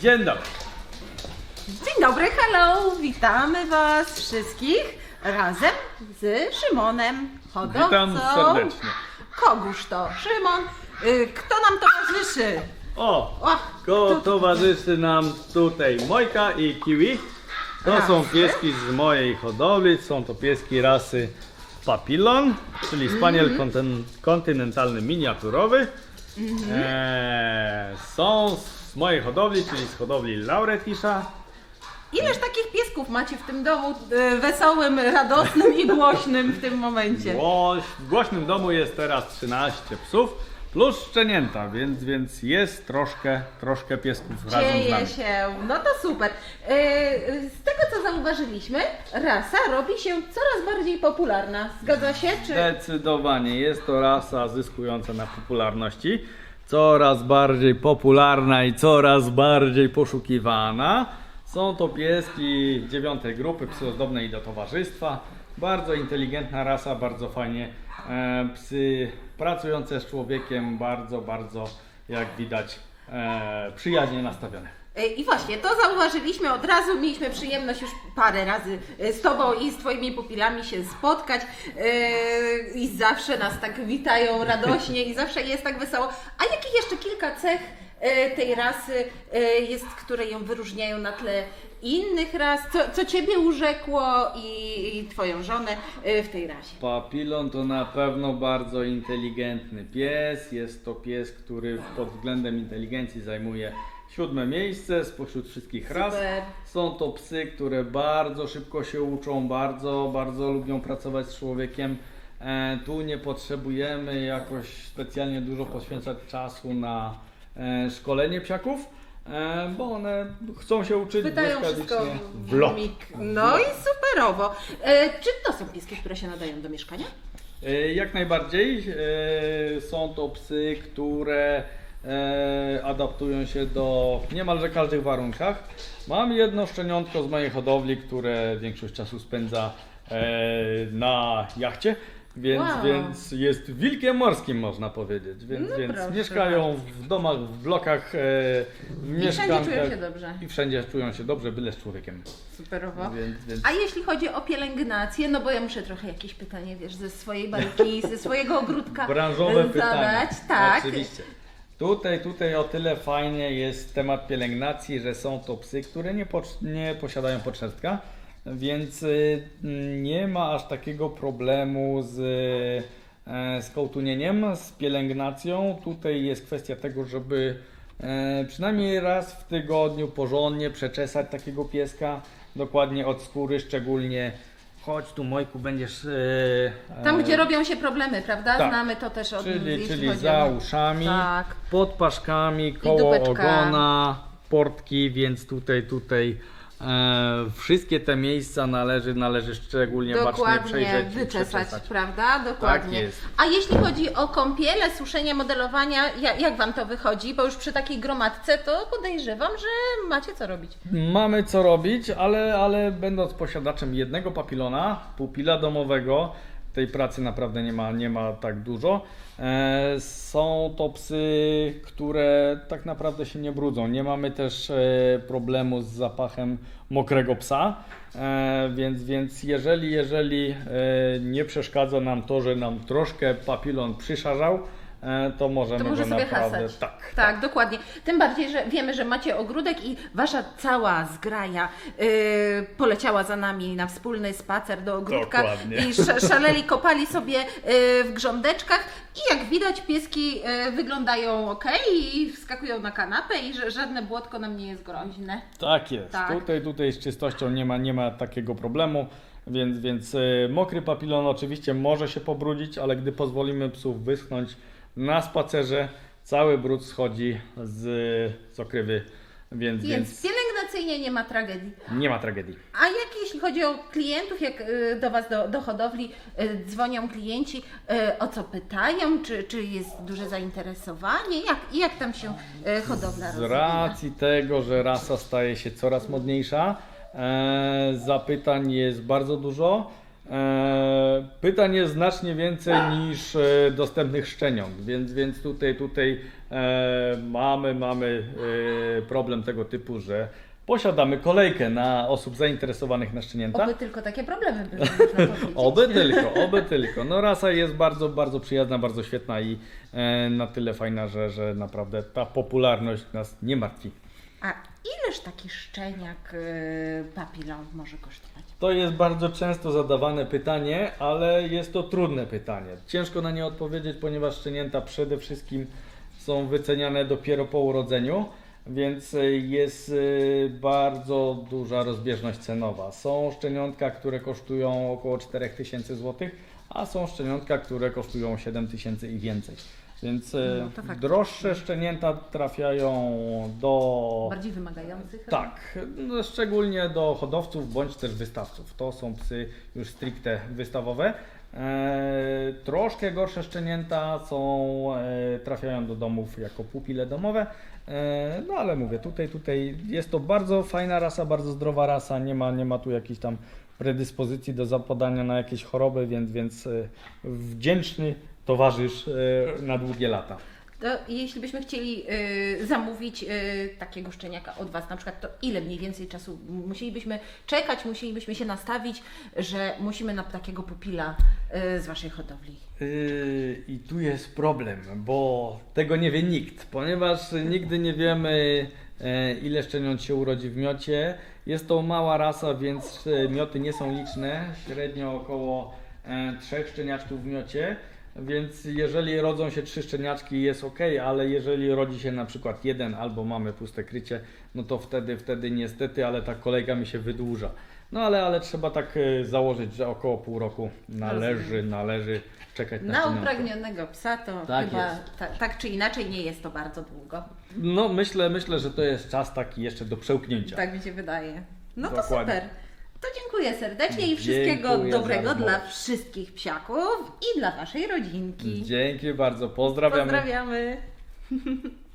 Dzień dobry. Dzień dobry, hello! Witamy Was wszystkich razem z Szymonem, hodowcą. Witam serdecznie. Kogóż to? Szymon. Y, Kto nam towarzyszy? O, O, ko tu- towarzyszy nam tutaj Mojka i Kiwi. To są Rasy. pieski z mojej hodowli, są to pieski rasy Papillon, czyli spaniel Mhm. konten- kontynentalny miniaturowy. Eee, są z mojej hodowli, czyli z hodowli Lauretisza. Ileż takich piesków macie w tym domu y, wesołym, radosnym i głośnym w tym momencie? Głoś, w głośnym domu jest teraz 13 psów plus szczenięta, więc, więc jest troszkę, troszkę piesków razem z Dzieje nami. się, no to super. Y, y, Z tego co zauważyliśmy, rasa robi się coraz bardziej popularna. Zgadza się? Czy... Zdecydowanie jest to rasa zyskująca na popularności. Coraz bardziej popularna i coraz bardziej poszukiwana. Są to pieski dziewiątej grupy, psy ozdobne i do towarzystwa. Bardzo inteligentna rasa, bardzo fajnie. E, psy pracujące z człowiekiem, bardzo, bardzo jak widać e, przyjaźnie nastawione. E, I właśnie, to zauważyliśmy od razu, mieliśmy przyjemność już parę razy e, z Tobą i z Twoimi pupilami się spotkać e, i zawsze nas tak witają radośnie i zawsze jest tak wesoło. A jakich jeszcze kilka cech tej rasy jest, które ją wyróżniają na tle innych ras? Co, co Ciebie urzekło i, i Twoją żonę w tej rasie? Papilon to na pewno bardzo inteligentny pies. Jest to pies, który pod względem inteligencji zajmuje siódme miejsce spośród wszystkich ras. Super. Są to psy, które bardzo szybko się uczą, bardzo, bardzo lubią pracować z człowiekiem. E, tu nie potrzebujemy jakoś specjalnie dużo poświęcać czasu na e, szkolenie psiaków, e, bo one chcą się uczyć Pytają wszystko błyskawicznie w mig. No i superowo. E, Czy to są pieski, które się nadają do mieszkania? E, Jak najbardziej. E, Są to psy, które adaptują się do niemalże każdych warunkach. Mam jedno szczeniątko z mojej hodowli, które większość czasu spędza e, na jachcie. Więc, Wow. więc jest wilkiem morskim, można powiedzieć. Więc, No więc proszę mieszkają w domach, w blokach, e, w I wszędzie czują się dobrze. I wszędzie czują się dobrze, byle z człowiekiem. Superowo. Więc, więc A jeśli chodzi o pielęgnację, no bo ja muszę trochę jakieś pytanie, wiesz, ze swojej bajki, ze swojego ogródka Branżowe zadać. pytanie. Tak. Oczywiście. Tutaj, tutaj o tyle fajnie jest temat pielęgnacji, że są to psy, które nie, pocz- nie posiadają poczęstka, więc y, nie ma aż takiego problemu z, e, z kołtunieniem, z pielęgnacją. Tutaj jest kwestia tego, żeby e, przynajmniej raz w tygodniu porządnie przeczesać takiego pieska, dokładnie od skóry, szczególnie chodź tu Mojku, będziesz... e, Tam, gdzie robią się problemy, prawda? tak. Znamy to też od Czyli, jeśli czyli chodzi za o... uszami, Tak. pod paszkami, koło dupeczka. ogona, portki, więc tutaj, tutaj e, wszystkie te miejsca należy, należy szczególnie bacznie Dokładnie przejrzeć i wyczesać, przeczesać. prawda? Dokładnie. Tak jest. A jeśli chodzi o kąpiele, suszenie, modelowania, jak, jak Wam to wychodzi? Bo już przy takiej gromadce to podejrzewam, że macie co robić. Mamy co robić, ale, ale będąc posiadaczem jednego papilona, pupila domowego, tej pracy naprawdę nie ma, nie ma tak dużo. E, są to psy, które tak naprawdę się nie brudzą. Nie mamy też e, problemu z zapachem mokrego psa. E, więc, więc jeżeli, jeżeli nie przeszkadza nam to, że nam troszkę papilon przyszarzał, to możemy To może go sobie naprawdę. hasać. Tak, tak, dokładnie. Tym bardziej, że wiemy, że macie ogródek i wasza cała zgraja yy, poleciała za nami na wspólny spacer do ogródka Dokładnie. i sz, szaleli, kopali sobie yy, w grządeczkach i jak widać pieski yy, wyglądają ok i wskakują na kanapę i że żadne błotko nam nie jest groźne. Tak jest. Tak. Tutaj, tutaj z czystością nie ma, nie ma takiego problemu. Więc, więc e, mokry papilon oczywiście może się pobrudzić, ale gdy pozwolimy psów wyschnąć na spacerze, cały brud schodzi z, z okrywy, więc, Więc więc pielęgnacyjnie nie ma tragedii. nie ma tragedii. A jak jeśli chodzi o klientów, jak y, do Was do, do hodowli y, dzwonią klienci, y, o co pytają, czy, czy jest duże zainteresowanie, jak, jak tam się y, hodowla Z rozwija? racji tego, że rasa staje się coraz modniejsza, e, zapytań jest bardzo dużo. E, pytań jest znacznie więcej niż e, dostępnych szczeniąt, więc, więc tutaj, tutaj e, mamy, mamy problem tego typu, że posiadamy kolejkę na osób zainteresowanych na szczenięta. Oby tylko takie problemy były. Oby tylko, oby tylko. No rasa jest bardzo, bardzo przyjazna, bardzo świetna i na tyle fajna, że, że naprawdę ta popularność nas nie martwi. A ileż taki szczeniak y, papilon może kosztować? To jest bardzo często zadawane pytanie, ale jest to trudne pytanie. Ciężko na nie odpowiedzieć, ponieważ szczenięta przede wszystkim są wyceniane dopiero po urodzeniu, więc y, jest y, bardzo duża rozbieżność cenowa. Są szczeniątka, które kosztują około 4000 zł, a są szczeniątka, które kosztują 7000 i więcej. Więc y, No, droższe szczenięta trafiają do Bardziej wymagających? tak, no, szczególnie do hodowców bądź też wystawców. To są psy już stricte wystawowe. E, troszkę gorsze szczenięta są, e, trafiają do domów jako pupile domowe. E, no ale mówię, tutaj, tutaj jest to bardzo fajna rasa, bardzo zdrowa rasa. Nie ma, nie ma tu jakichś tam predyspozycji do zapadania na jakieś choroby, więc, więc e, wdzięczny towarzysz e, na długie lata. To jeśli byśmy chcieli y, zamówić y, takiego szczeniaka od Was, na przykład, to ile mniej więcej czasu musielibyśmy czekać, musielibyśmy się nastawić, że musimy na takiego pupila y, z Waszej hodowli? I tu jest problem, bo tego nie wie nikt, ponieważ nigdy nie wiemy, e, ile szczeniąt się urodzi w miocie. Jest to mała rasa, więc e, mioty nie są liczne, średnio około e, trzech szczeniaczków w miocie. Więc jeżeli rodzą się trzy szczeniaczki jest ok, ale jeżeli rodzi się na przykład jeden albo mamy puste krycie, no to wtedy, wtedy niestety, ale ta kolejka mi się wydłuża. No ale, ale trzeba tak e, założyć, że około pół roku należy, należy czekać na Na szczeniątko. upragnionego psa to Tak chyba jest. ta, tak czy inaczej nie jest to bardzo długo. No myślę, myślę, że to jest czas taki jeszcze do przełknięcia. Tak mi się wydaje. No to Dokładnie. super. To dziękuję serdecznie i wszystkiego Dziękuję dobrego dla wszystkich psiaków i dla Waszej rodzinki. Dzięki bardzo, pozdrawiamy. Pozdrawiamy.